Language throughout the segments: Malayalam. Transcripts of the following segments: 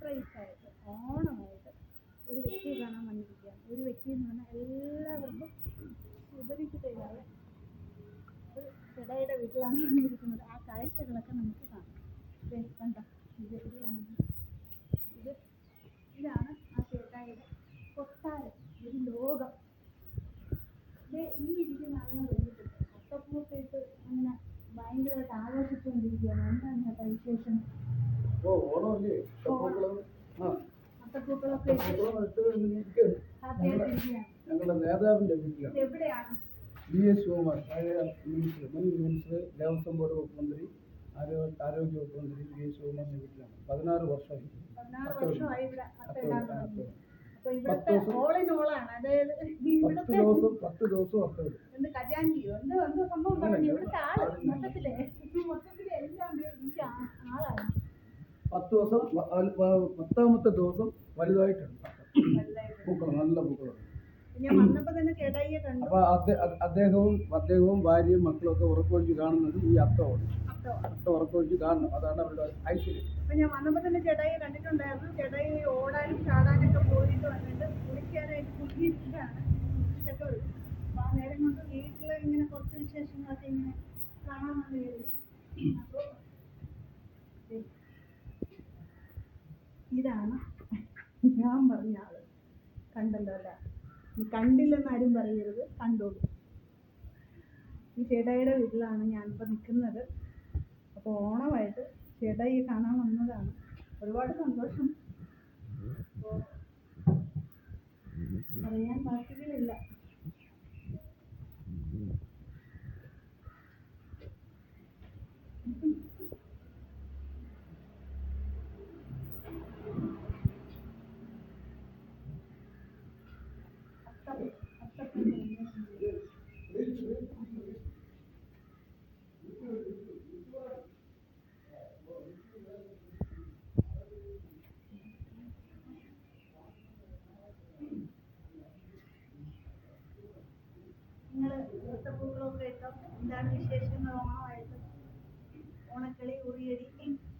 സർപ്രൈസ് ആയിട്ട് ഓണമായിട്ട് ഒരു വ്യക്തിയെ കാണാൻ വന്നിരിക്കുകയാണ്. ഒരു വ്യക്തി എന്ന് പറഞ്ഞാൽ എല്ലാവർക്കും സുപരിചിതയായ ഒരു ചെടയുടെ വീട്ടിലാണ് വന്നിരിക്കുന്നത്. ആ നമുക്ക് കാണാം ദേ കണ്ടോ ഇത് എവിടെയാണ് ഇത് ഇതാണ് ആ ചേട്ടായിയുടെ കൊട്ടാരം ഒരു ലോകം ദേ ഈ ഇരിക്കുന്ന ആളിനെ കഴിഞ്ഞിട്ട് അത്തപ്പൂക്കെ ഇട്ട് അങ്ങനെ ഭയങ്കരമായിട്ട് ആഘോഷിച്ചുകൊണ്ടിരിക്കുകയാണ് എന്താണ് ചേട്ടാ വിശേഷം ഓ ഓണമല്ലേ ചപ്പൂക്കളം ആ അത്തപ്പൂക്കളൊക്കെ ഇട്ട് ചപ്പൂക്കളം ഇട്ട് ഇരിക്കുകയാണ്. ഹാപ്പി ആയിട്ടിരിക്കുകയാണ് ഞങ്ങളുടെ നേതാവിന്റെ വീട്ടിലാണ്. ബി എസ് ശിവകുമാർ പഴയ മിനിസ്റ്റർ മുൻ മിനിസ്റ്റർ ദേവസ്വം ബോർഡ് വകുപ്പ് മന്ത്രി ആരോഗ്യ ആരോഗ്യ വകുപ്പ് മന്ത്രി ബി എസ് ശിവകുമാറിന്റെ വീട്ടിലാണ്. പതിനാറ് വർഷമായി. പത്ത് ദിവസം, പത്ത് ദിവസം. ഓൾ ഇൻ ഓൾ ആണ് അതായത് പത്ത് ഇവിടുത്തെ ദിവസം പത്ത് ദിവസം അത്ത ഇടും എന്ത് ഖജാൻജിയോ എന്ത് എന്തോ സംഭവം പറഞ്ഞു അങ്ങനെയല്ല. ഇവിടുത്തെ ആൾ അതില്ല. മൊത്തത്തിലെ മൊത്തത്തിലെ എല്ലാം ദേ ഈ ആ- ആളാണ് പത്ത് ദിവസം വ- വ- വ- പത്താമത്തെ ദിവസം വലുതായിട്ടുണ്ട്. പൂക്കളം നല്ല പൂക്കളം ഞാൻ വന്നപ്പോ തന്നെ ചേട്ടായിയെ കണ്ടു. അപ്പൊ അദ്ദേഹവും അദ്ദേഹവും ഭാര്യയും മക്കളും ഒക്കെ ഉറക്കൊഴിച്ച് കാണുന്നത് ഈ അത്തമാണ് അത്തം ഉറക്കൊഴിച്ച് കാണണം. അതാണ് അവരുടെ ഐശ്വര്യം. അപ്പൊ ഞാൻ വന്നപ്പോ തന്നെ കണ്ടിട്ടുണ്ടായിരുന്നു. ചേട്ടായി ഓടാനും ചാടാനൊക്കെ പോയിട്ട് വന്നിട്ട് കുളിക്കാനായിട്ട് കുളിച്ചിട്ടാണ് ഇതൊക്കെ അപ്പൊ ആ നേരം കൊണ്ട് ഇങ്ങനെ കുറച്ച് വിശേഷങ്ങളൊക്കെ ഇതാണ്. ഞാൻ പറഞ്ഞ ആൾ കണ്ടല്ലോ അല്ല? നീ കണ്ടില്ലെന്ന് ആരും പറയരുത്. കണ്ടോളൂ. ഈ ചേട്ടായിയുടെ വീട്ടിലാണ് ഞാനിപ്പോൾ നിൽക്കുന്നത് അപ്പോൾ ഓണമായിട്ട് ചേട്ടായി കാണാൻ വന്നതാണ്. ഒരുപാട് സന്തോഷം. അപ്പോൾ പറയാൻ വാക്കുകളില്ല അത്തം അത്തപ്പൂക്കൾ നിങ്ങൾ പൂക്കളൊക്കെ ഇട്ടോ എന്താണ് വിശേഷങ്ങൾ? ഓണമായിട്ട് ഓണക്കളി ഉറിയടി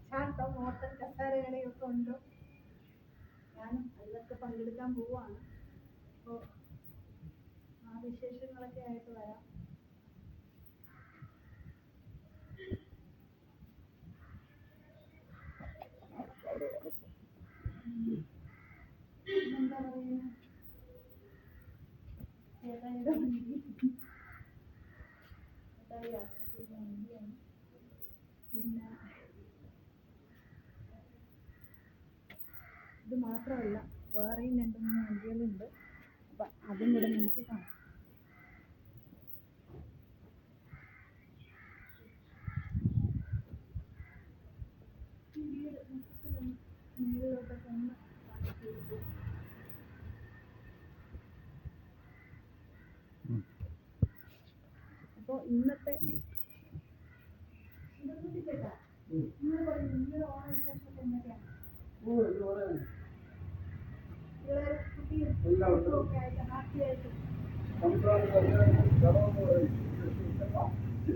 ചാട്ടം ഓട്ടം കസാരകളിയൊക്കെ ഉണ്ടോ? ഞാനും അതിലൊക്കെ പങ്കെടുക്കാൻ പോവാണ് അപ്പോൾ ആ വിശേഷങ്ങളൊക്കെ ആയിട്ട് വരാം എന്താ പറയുക ചേട്ടായിയുടെ വണ്ടി ചേട്ടായി യാത്ര ചെയ്യുന്ന വണ്ടിയാണ് പിന്നെ ഇത് മാത്രമല്ല വേറെയും രണ്ട് മൂന്ന് വണ്ടികളുണ്ട് അപ്പം അതും കൂടെ നമുക്ക് കാണാം. അപ്പോൾ ഇന്നത്തെ ഇതൊന്നും കേട്ടാ നിങ്ങൾ പറയും നിങ്ങളുടെ ഓണവിശേഷമൊക്കെ എന്തൊക്കെയാണ് ഓ ഇത് പറയാൻ പിള്ളേർ കുട്ടിയും എല്ലാവർക്കും ഒക്കെ ആയിട്ട് ഹാപ്പി ആയിട്ട് സംസ്ഥാന സർക്കാർ കടമെന്ന് പറയും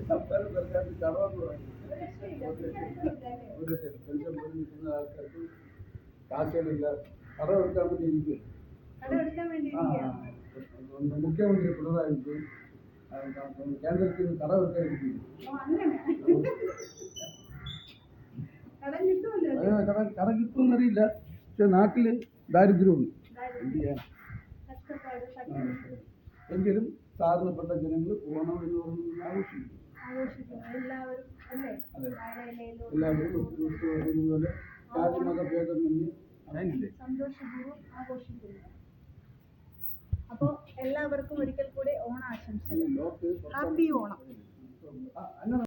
സംസ്ഥാന സർക്കാർ കടമെന്ന് പറയും ഒരു രക്ഷയില്ല കുട്ടിയായിട്ടൊന്നുമില്ല അല്ലേ? ഒരു പെൻഷൻ പോലും നിൽക്കുന്ന ആൾക്കാർക്ക് കാശുകളില്ല കടമെടുക്കാൻ വേണ്ടി ഇരിക്കും കടമെടുക്കാൻ വേണ്ടി ആ ഇരിക്കുകയാണ്. മുഖ്യമന്ത്രി പിണറായി വിജയൻ ആ, കേന്ദ്രത്തിൽ നിന്ന് കടമെടുക്കാൻ ഇരിക്കും ഓ, അങ്ങനെ കടം അല്ലേ? അത് കട കട കിട്ടുമെന്നറിയില്ല പക്ഷെ നാട്ടിൽ ദാരിദ്ര്യമുണ്ട്. എങ്കിലും സാധാരണപ്പെട്ട ജനങ്ങൾ ഓണം എന്ന് പറയുന്നത് ആഘോഷിക്കും അതെ. എല്ലാവരും ഒരുപോലെ അപ്പോൾ എല്ലാവർക്കും ഒരിക്കൽ കൂടെ ഓണാശംസകൾ. ഹാപ്പി ഓണം.